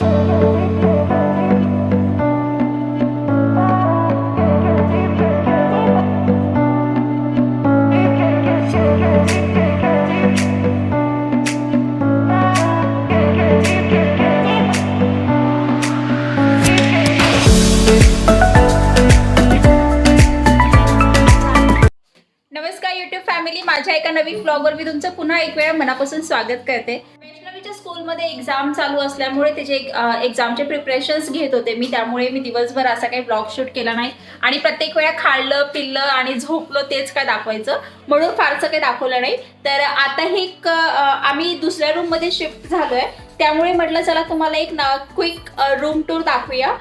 नमस्कार YouTube family माझ्या एका नवीन ब्लॉगवर मी तुमचं पुन्हा एक वेळा मनापासून स्वागत करते. स्कूलमध्ये एक्झाम चालू असल्यामुळे त्याचे एक्झामचे प्रिपरेशन्स घेत होते. मी त्यामुळे मी दिवसभर असा काही ब्लॉग शूट केला नाही. आणि प्रत्येक वेळा खाल्लं पिल्लं आणि झोपलं तेच काय दाखवायचं. म्हणून फारसं काही दाखवलं नाही. तर आता हे एक, आम्ही दुसऱ्या रूममध्ये शिफ्ट झालोय. त्यामुळे म्हटलं चला तुम्हाला एक ना क्विक रूम टूर दाखवूया.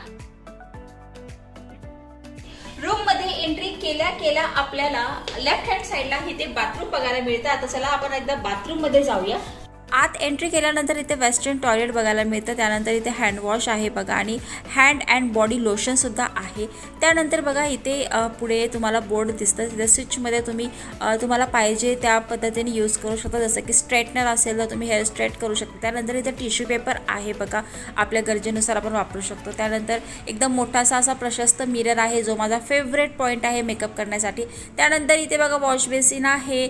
रूममध्ये एंट्री केल्या केल्या आपल्याला लेफ्ट हँड साईडला इथे बाथरूम बघायला मिळतं. आता चला आपण एकदा बाथरूममध्ये जाऊया. आत एंट्री केल्यानंतर इथे वेस्टर्न टॉयलेट बघायला मिळतं. त्यानंतर इथे हँडवॉश आहे बघा आणि हँड अँड बॉडी लोशनसुद्धा आहे. त्यानंतर बघा इथे पुढे तुम्हाला बोर्ड दिसतं. तिथे स्विचमध्ये तुम्ही तुम्हाला पाहिजे त्या पद्धतीने यूज करू शकता. जसं की स्ट्रेटनर असेल तर तुम्ही हेअर स्ट्रेट करू शकता. त्यानंतर इथे टिश्यू पेपर आहे बघा. आपल्या गरजेनुसार आपण वापरू शकतो. त्यानंतर एकदम मोठासा असा प्रशस्त मिरर आहे जो माझा फेवरेट पॉईंट आहे मेकअप करण्यासाठी. त्यानंतर इथे बघा वॉश बेसिन आहे.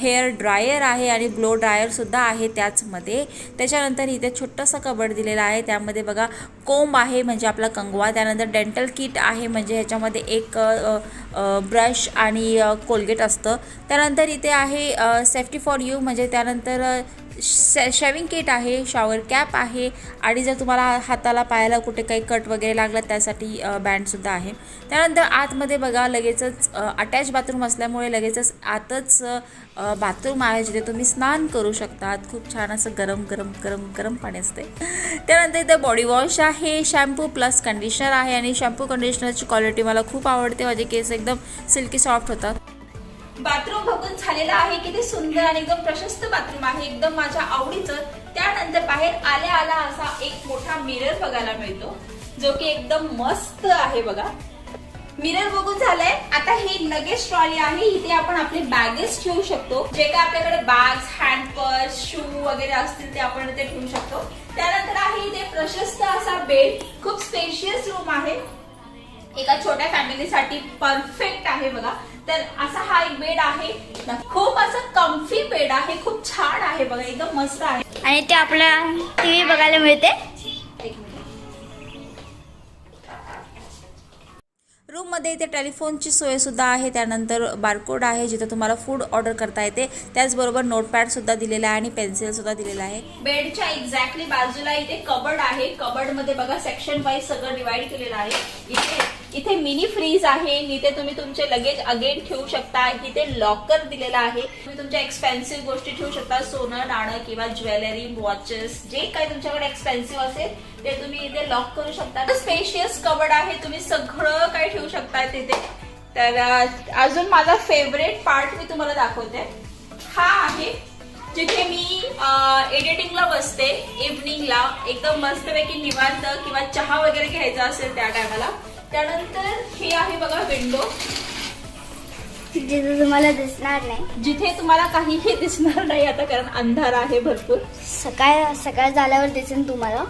हेअर ड्रायर आहे आणि ब्लो ड्रायरसुद्धा आहे. आहे त्याचमध्ये. त्याच्यानंतर इथे छोटंसं कबड दिलेलं आहे. त्यामध्ये बघा कोंब आहे म्हणजे आपला कंगवा. त्यानंतर डेंटल किट आहे म्हणजे ह्याच्यामध्ये एक ब्रश आणि कोलगेट असतं. त्यानंतर इथे आहे सेफ्टी फॉर यू म्हणजे त्यानंतर शे शेविंग किट आहे शॉवर कॅप आहे आणि जर तुम्हाला हाताला पायाला कुठे काही कट वगैरे लागला त्यासाठी बँडसुद्धा आहे. त्यानंतर आतमध्ये बघा लगेचच अटॅच बाथरूम असल्यामुळे लगेचच आतच बाथरूम आहे जिथे तुम्ही स्नान करू शकतात. खूप छान असं गरम गरम गरम गरम पाणी असते. त्यानंतर इथं बॉडी वॉश आहे शॅम्पू प्लस कंडिशनर आहे आणि शॅम्पू कंडिशनरची क्वालिटी मला खूप आवडते. माझे केस एकदम सिल्की सॉफ्ट होतात. बाथरूम बघून झालेलं आहे किती सुंदर आणि एकदम प्रशस्त बाथरूम आहे. एकदम माझ्या आवडीचं. त्यानंतर बाहेर आल्या आला असा एक मोठा मिरर बघायला मिळतो जो की एकदम मस्त आहे बघा. मिरर बघून झालंय आता ही लगेज ट्रॉली आहे. इथे आपण आपले बॅगेस ठेवू शकतो. जे काय आपल्याकडे बॅग्स हँड पर्स शू वगैरे असतील ते आपण इथे ठेवू शकतो. त्यानंतर आहे इथे प्रशस्त असा बेड खूप स्पेशियस रूम आहे. एका छोट्या फॅमिलीसाठी परफेक्ट आहे बघा. तर असा हा एक बेड आहे. खूप असं कम्फी बेड आहे. खूप छान आहे बघा. एकदम मस्त आहे. आणि ते आपल्या टीव्ही बघायला मिळते. एक मिनिट. रूममध्ये इथे टेलिफोनची सोयसुद्धा आहे. त्यानंतर बारकोड आहे जिथे तुम्हाला फूड ऑर्डर करता येते. त्याचबरोबर नोटपॅडसुद्धा दिलेला आहे आणि पेन्सिलसुद्धा दिलेला आहे. बेडच्या एक्झॅक्टली बाजूला इथे कबड आहे. कबडमध्ये बघा सेक्शन वाईज सगळं डिवाइड केलेलं आहे. इथे इथे मिनी फ्रीज आहे. इथे तुम्ही तुमचे लगेज अगेन ठेवू शकता. इथे लॉकर दिलेला आहे. तुम्ही तुमच्या एक्सपेन्सिव्ह गोष्टी ठेवू शकता. सोनं नाणं किंवा ज्वेलरी वॉचेस जे काही तुमच्याकडे एक्सपेन्सिव्ह असेल ते तुम्ही इथे लॉक करू शकता. स्पेशियस कबड आहे. तुम्ही सगळं काही ठेवू शकता तिथे. तर अजून माझा फेवरेट पार्ट मी तुम्हाला दाखवते. हा आहे जिथे मी एडिटिंगला बसते. इव्हनिंगला एकदम मस्तपैकी निवांत किंवा चहा वगैरे घ्यायचा असेल त्या टायमाला त्यानंतर ही आहे बघा विंडो. जिथे तुम्हाला दिसणार नाही. जिथे तुम्हाला काहीही दिसणार नाही आता कारण अंधार आहे भरपूर. सकाळ सकाळ झाल्यावर दिसेल तुम्हाला.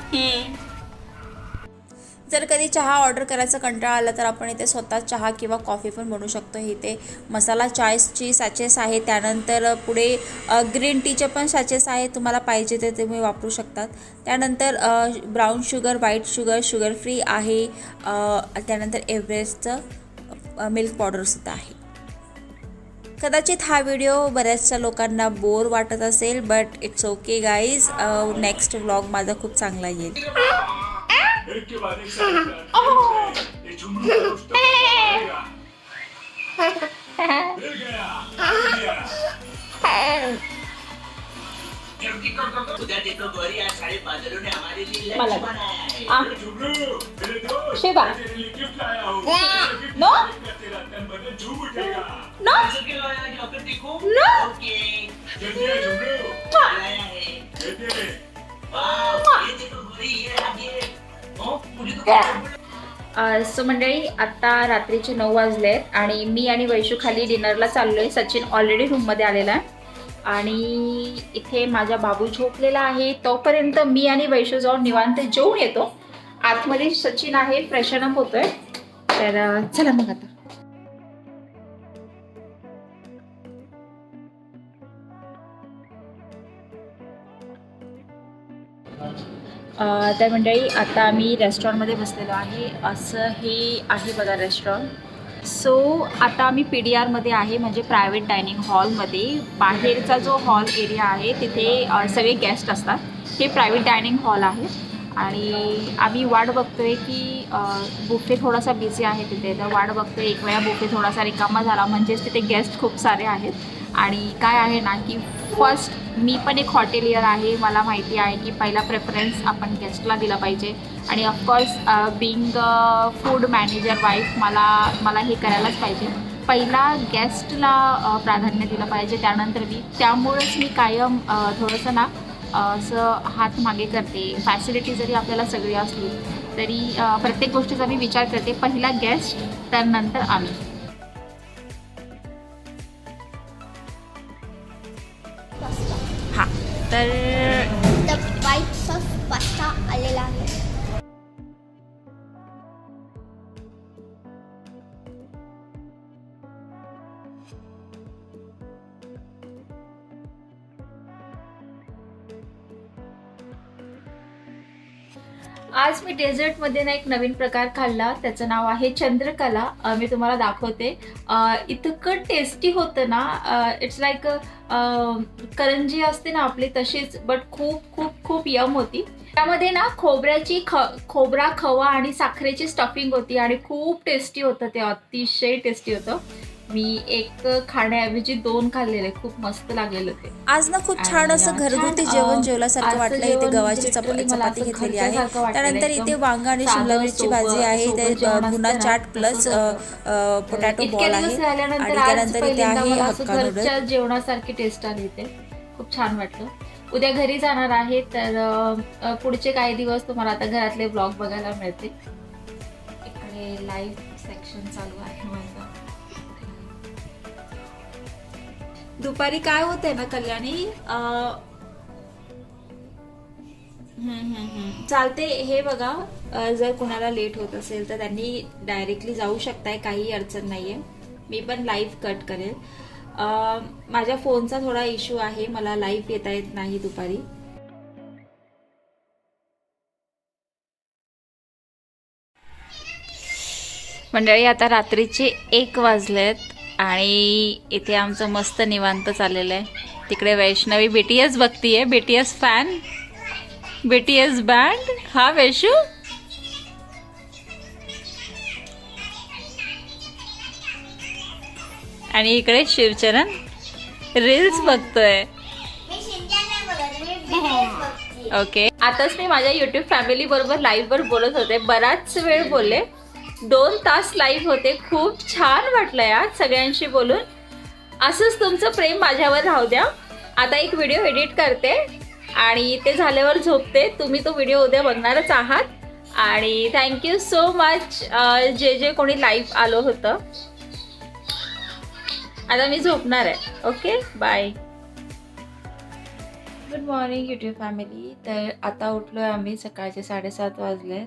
जर कधी चहा ऑर्डर करायचा कंटाळा आला तर आपण इथे स्वतः चहा किंवा कॉफी पण बनवू शकतो. इथे मसाला चायची सॅचेस आहे. त्यानंतर पुढे ग्रीन टीचे पण सॅचेस आहे. तुम्हाला पाहिजे ते तुम्ही वापरू शकतात. त्यानंतर brown sugar white sugar sugar free आहे. त्यानंतर एव्हरेस्टचं मिल्क पावडरसुद्धा आहे. कदाचित हा व्हिडिओ बऱ्याचशा लोकांना बोर वाटत असेल but it's okay guys. Next vlog माझा खूप चांगला येईल. सारे बादलों ने हमारे लिए मला- लंच बनाया आ, ए, झुमरू मेरे दोस्त शिवा। मैं तेरे लिए गिफ्ट लाया नो। गिफ्ट देकर तेरा तन बदन झूम उठेगा नो पैसों के लाया है, लॉकर देखो नो। सो मंडळी आता रात्रीचे नऊ वाजले आहेत आणि मी आणि वैशू खाली डिनरला चाललोय. सचिन ऑलरेडी रूममध्ये आलेला आहे. आणि इथे माझा बाबू झोपलेला आहे. तोपर्यंत मी आणि वैशू जाऊन निवांत जेवून येतो. आतमध्ये सचिन आहे फ्रेशन अप होतोय. तर चला मग आता. तर मंडळी आता आम्ही रेस्टॉरंटमध्ये बसलेलो आहे. असं हे आहे बघा रेस्टॉरंट सो आता आम्ही पी डी आरमध्ये आहे म्हणजे प्रायव्हेट डायनिंग हॉलमध्ये बाहेरचा जो हॉल एरिया आहे तिथे सगळे गेस्ट असतात. हे प्रायव्हेट डायनिंग हॉल आहे. आणि आम्ही वाट बघतोय की बुफे थोडासा बिझी आहे तिथे. तर वाट बघतोय एक वेळा बुफे थोडासा रिकामा झाला. म्हणजेच तिथे गेस्ट खूप सारे आहेत. आणि काय आहे ना की फर्स्ट मी पण एक हॉटेलियर आहे. मला माहिती आहे की पहिला प्रेफरन्स आपण गेस्टला दिला पाहिजे. आणि of course being food manager wife मला मला हे करायलाच पाहिजे. पहिला गेस्टला प्राधान्य दिलं पाहिजे त्यानंतर मी. त्यामुळेच मी कायम थोडंसं ना असं हात मागे करते. फॅसिलिटी जरी आपल्याला सगळी असली तरी प्रत्येक गोष्टीचा मी विचार करते. पहिला गेस्ट त्यानंतर आम्ही. हां. तर व्हाईट पास्ता आलेला आहे. आज मी डेझर्टमध्ये ना एक नवीन प्रकार खाल्ला. त्याचं नाव आहे चंद्रकला. मी तुम्हाला दाखवते. इतकं टेस्टी होतं ना. इट्स लाईक करंजी असते ना आपली तशीच बट खूप खूप खूप यम होती. त्यामध्ये ना खोबऱ्याची ख खोबरा खवा आणि साखरेची स्टफिंग होती आणि खूप टेस्टी होतं ते. अतिशय टेस्टी होतं. मी एक खाण्याऐवजी दोन खाल्लेले खूप मस्त लागलेलं ते. आज ना खूप छान असं घरगुती जेवण जेवल्यासारखं वाटलं इथे गव्हाची चपाती घेतलेली आहे. त्यानंतर इथे वांग आणि शिमला मिरची भाजी आहे ना, चाट प्लस. पोटॅटो बॉल आहे. आणि त्यानंतर इथे आहे हक्का नूडल घरच्या जेवणासारखी टेस्ट आली इथे. खूप छान वाटलं. उद्या घरी जाणार आहे तर पुढचे काही दिवस तुम्हाला आता घरातले ब्लॉग बघायला मिळते इकडे लाईव्ह सेक्शन चालू आहे माझं. दुपारी काय होते ना कल्याणी? चालते हे बघा. जर कुणाला लेट होत असेल तर त्यांनी डायरेक्टली जाऊ शकताय काही अडचण नाहीये. मी पण लाईव्ह कट करेल. माझ्या फोनचा थोडा इश्यू आहे. मला लाईव्ह येता येत नाही दुपारी. मंडळी आता रात्रीचे एक वाजलेत. आणि इथे आमचं मस्त निवांत चाललेलं आहे. तिकडे वैष्णवी बीटीएस बघतीये. बीटीएस फॅन बीटीएस बँड हा वैशू? आणि इकडे शिवचरण रील्स बघतोय. ओके आताच मी माझ्या युट्यूब फॅमिली बरोबर लाईव्ह वर बोलत होते. बराच वेळ बोलले. दोन तास लाईव्ह होते. खूप छान वाटलं यार सगळ्यांशी बोलून. असंच तुमचं प्रेम माझ्यावर राहू द्या. आता एक व्हिडिओ एडिट करते. आणि ते झाल्यावर झोपते. तुम्ही तो व्हिडिओ उद्या बघणारच आहात. आणि थँक्यू सो मच जे जे कोणी लाईव्ह आलो होतं. आता मी झोपणार आहे. Okay bye good morning YouTube family तर आता उठलो आहे आम्ही सकाळचे साडेसात वाजले.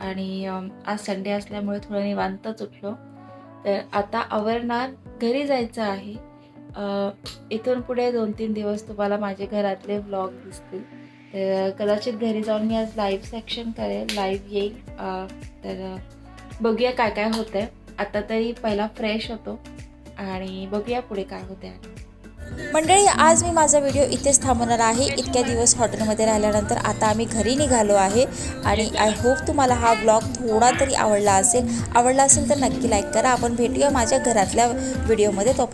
आणि आज संडे असल्यामुळे थोडं निवांतच उठलो. तर आता अवरनाथ घरी जायचं आहे. इथून पुढे दोन तीन दिवस तुम्हाला माझे घरातले व्लॉग दिसतील. तर कदाचित घरी जाऊन मी आज लाईव्ह सेक्शन करेल. लाईव्ह येईल. तर बघूया काय काय होतं आहे आता तरी पहिला फ्रेश होतो. आणि बघूया पुढे काय होते आणि मंडळी आज मी माझा व्हिडिओ इथेच थांबवणार आहे. इतक्या दिवस हॉटेलमध्ये राहिल्यानंतर आता आम्ही घरी निघालो आहे आणि आय होप तुम्हाला हा ब्लॉग थोडा तरी आवडला असेल. आवडला असेल तर नक्की लाईक करा. आपण भेटूया माझ्या घरातल्या व्हिडिओमध्ये. तो